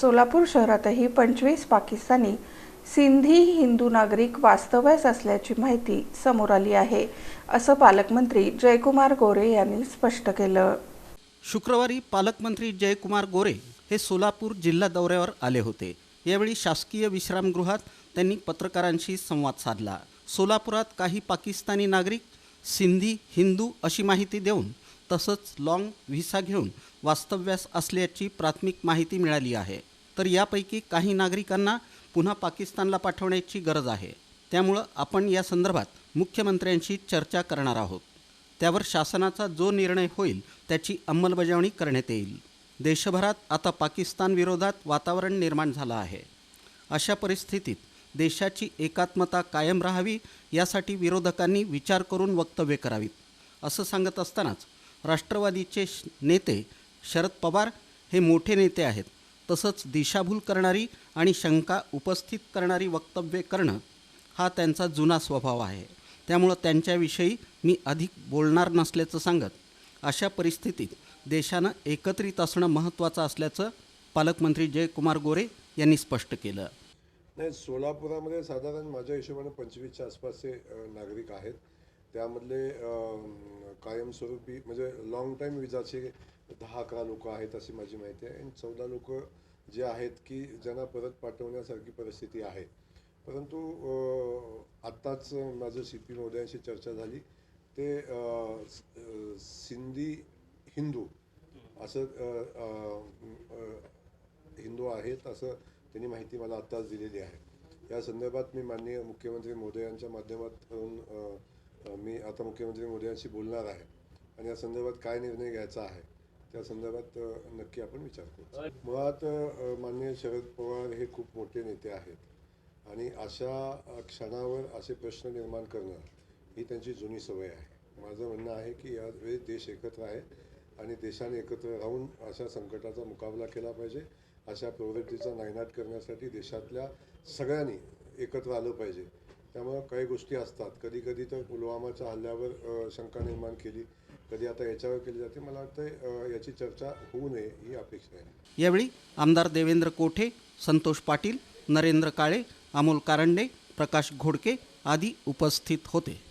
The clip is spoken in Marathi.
सोलापूर शहरातही पंचवीस पाकिस्तानी सिंधी हिंदू नागरिक वास्तव्यास असल्याची माहिती समोर आली आहे असं पालकमंत्री जयकुमार गोरे यांनी स्पष्ट केलं. शुक्रवारी पालकमंत्री जयकुमार गोरे हे सोलापूर जिल्हा दौऱ्यावर आले होते. यावेळी शासकीय विश्रामगृहात त्यांनी पत्रकारांशी संवाद साधला. सोलापुरात काही पाकिस्तानी नागरिक सिंधी हिंदू अशी माहिती देऊन तसंच लाँग व्हिसा घेऊन वास्तव्यास असल्याची प्राथमिक माहिती मिळाली आहे. तर यापैकी काही नागरिकांना पुन्हा पाकिस्तानला पाठवण्याची गरज आहे. त्यामुळं आपण या संदर्भात मुख्यमंत्र्यांशी चर्चा करणार आहोत. त्यावर शासनाचा जो निर्णय होईल त्याची अंमलबजावणी करण्यात येईल. देशभरात आता पाकिस्तान विरोधात वातावरण निर्माण झालं आहे. अशा परिस्थितीत देशाची एकात्मता कायम राहावी यासाठी विरोधकांनी विचार करून वक्तव्य करावीत. असं सांगत असतानाच राष्ट्रवादीचे नेते शरद पवार हे मोठे नेते आहेत. तसंच दिशाभूल करणारी आणि शंका उपस्थित करणारी वक्तव्ये करणं हा त्यांचा जुना स्वभाव आहे. त्यामुळं त्यांच्याविषयी मी अधिक बोलणार नसल्याचं सांगत अशा परिस्थितीत देशानं एकत्रित असणं महत्त्वाचं असल्याचं पालकमंत्री जयकुमार गोरे यांनी स्पष्ट केलं. नाही सोलापुरामध्ये साधारण माझ्या हिशोबाने पंचवीसच्या आसपासचे नागरिक आहेत. त्यामधले कायमस्वरूपी म्हणजे लॉंग टाईम विजाचे दहा अकरा लोक आहेत अशी माझी माहिती आहे. आणि चौदा लोक जे आहेत की ज्यांना परत पाठवण्यासारखी परिस्थिती आहे. परंतु आत्ताच माझं सी पी महोदयांशी चर्चा झाली. ते सिंधी हिंदू असं हिंदू आहेत असं त्यांनी माहिती मला आत्ताच दिलेली आहे. या संदर्भात मी माननीय मुख्यमंत्री मोदयांच्या माध्यमातून मी आता मुख्यमंत्री मोदयांशी बोलणार आहे. आणि या संदर्भात काय निर्णय घ्यायचा आहे? त्या संदर्भात नक्की आपण विचार करू. मुळात माननीय शरद पवार हे खूप मोठे नेते आहेत. आणि अशा क्षणावर असे प्रश्न निर्माण करणं ही त्यांची जुनी सवय आहे. माझं म्हणणं आहे की यावेळी देश एकत्र आहे आणि देशाने एकत्र राहून अशा संकटाचा मुकाबला केला पाहिजे. अशा प्रवृत्तीचा नायनाट करण्यासाठी देशातल्या सगळ्यांनी एकत्र आलं पाहिजे. त्यामुळं काही गोष्टी असतात. कधी कधी तर पुलवामाच्या हल्ल्यावर शंका निर्माण केली. कधी आता याच्यावर केली जाते. मला वाटतं याची चर्चा होऊ नये ही अपेक्षा आहे. यावेळी आमदार देवेंद्र कोठे संतोष पाटील नरेंद्र काळे अमोल कारंडे प्रकाश घोडके आदी उपस्थित होते.